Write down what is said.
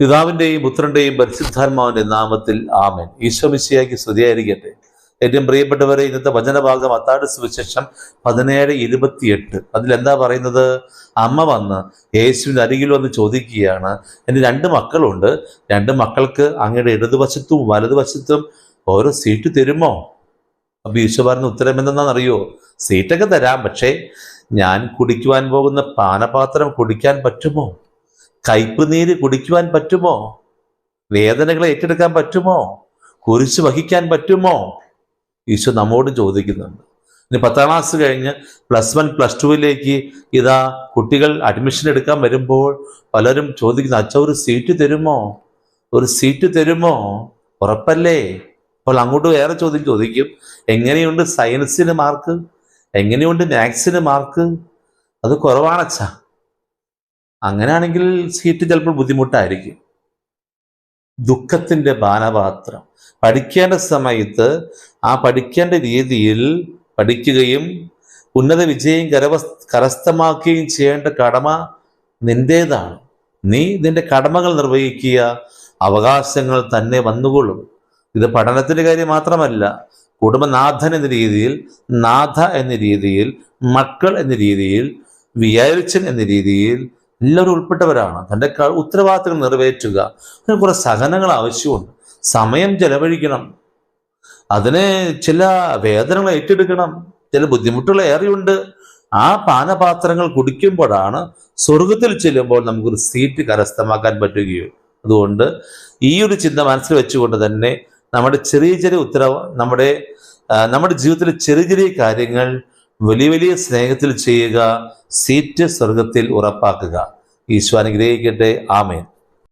പിതാവിന്റെയും പുത്രന്റെയും പരിശുദ്ധാത്മാവിന്റെ നാമത്തിൽ ആമൻ. ഈശോമിശിയാക്കി സ്തുതിയായിരിക്കട്ടെ. ഏറ്റവും പ്രിയപ്പെട്ടവരെ ഇന്നത്തെ വചനഭാഗം അത്താട് സുവിശേഷം പതിനേഴ് ഇരുപത്തിയെട്ട്. അതിലെന്താ പറയുന്നത്? അമ്മ വന്ന് യേശുവിന്റെ അരികിൽ വന്ന് ചോദിക്കുകയാണ് എന്റെ രണ്ട് മക്കളുണ്ട്. രണ്ട് മക്കൾക്ക് അങ്ങയുടെ ഇടതുവശത്തും വലതുവശത്തും ഓരോ സീറ്റ് തരുമോ? അപ്പൊ ഈശോ പറഞ്ഞ ഉത്തരം എന്തെന്നാണെന്നറിയോ സീറ്റൊക്കെ തരാം പക്ഷേ ഞാൻ കുടിക്കുവാൻ പോകുന്ന പാനപാത്രം കുടിക്കാൻ പറ്റുമോ? കയ്പ് നീര് കുടിക്കുവാൻ പറ്റുമോ? വേദനകളെ ഏറ്റെടുക്കാൻ പറ്റുമോ? കുരിശ് വഹിക്കാൻ പറ്റുമോ? ഈശോ നമ്മോട് ചോദിക്കുന്നുണ്ട്. ഇനി പത്താം ക്ലാസ് കഴിഞ്ഞ് പ്ലസ് വൺ പ്ലസ് ടുവിലേക്ക് ഇതാ കുട്ടികൾ അഡ്മിഷൻ എടുക്കാൻ വരുമ്പോൾ പലരും ചോദിക്കുന്നു അച്ഛ ഒരു സീറ്റ് തരുമോ? ഒരു സീറ്റ് തരുമോ? ഉറപ്പല്ലേ? അപ്പോൾ അങ്ങോട്ട് വേറെ ചോദ്യം ചോദിക്കും എങ്ങനെയുണ്ട് സയൻസിന് മാർക്ക്? എങ്ങനെയുണ്ട് മാത്സിന് മാർക്ക്? അത് കുറവാണച്ചാ അങ്ങനെയാണെങ്കിൽ സീറ്റ് ചിലപ്പോൾ ബുദ്ധിമുട്ടായിരിക്കും. ദുഃഖത്തിന്റെ ബാനപാത്രം പഠിക്കേണ്ട സമയത്ത് ആ പഠിക്കേണ്ട രീതിയിൽ പഠിക്കുകയും ഉന്നത വിജയം കരവസ് കരസ്ഥമാക്കുകയും ചെയ്യേണ്ട കടമ നിന്റേതാണ്. നീ നിന്റെ കടമകൾ നിർവഹിക്കുക അവകാശങ്ങൾ തന്നെ വന്നുകൊള്ളും. ഇത് പഠനത്തിന്റെ കാര്യം മാത്രമല്ല കുടുംബനാഥൻ എന്ന രീതിയിൽ നാഥ എന്ന രീതിയിൽ മക്കൾ എന്ന രീതിയിൽ വിയാരിച്ചൻ എന്ന രീതിയിൽ എല്ലാവരും ഉൾപ്പെട്ടവരാണ്. തന്റെ ഉത്തരവാദിത്തങ്ങൾ നിറവേറ്റുക. അതിന് കുറെ സഹനങ്ങൾ ആവശ്യമുണ്ട്. സമയം ചെലവഴിക്കണം. അതിന് ചില വേദനകൾ ഏറ്റെടുക്കണം. ചില ബുദ്ധിമുട്ടുകൾ ഏറെയുണ്ട്. ആ പാനപാത്രങ്ങൾ കുടിക്കുമ്പോഴാണ് സ്വർഗത്തിൽ ചെല്ലുമ്പോൾ നമുക്കൊരു സീറ്റ് കരസ്ഥമാക്കാൻ പറ്റുകയുള്ളൂ. അതുകൊണ്ട് ഈ ഒരു ചിന്ത മനസ്സിൽ വെച്ചുകൊണ്ട് തന്നെ നമ്മുടെ ചെറിയ ചെറിയ ഉത്തരവ നമ്മുടെ നമ്മുടെ ജീവിതത്തിലെ ചെറിയ ചെറിയ കാര്യങ്ങൾ വലിയ വലിയ സ്നേഹത്തിൽ ചെയ്യുക സീറ്റ് സ്വർഗത്തിൽ ഉറപ്പാക്കുക. ഈശോ അനുഗ്രഹിക്കട്ടെ. ആമേൻ.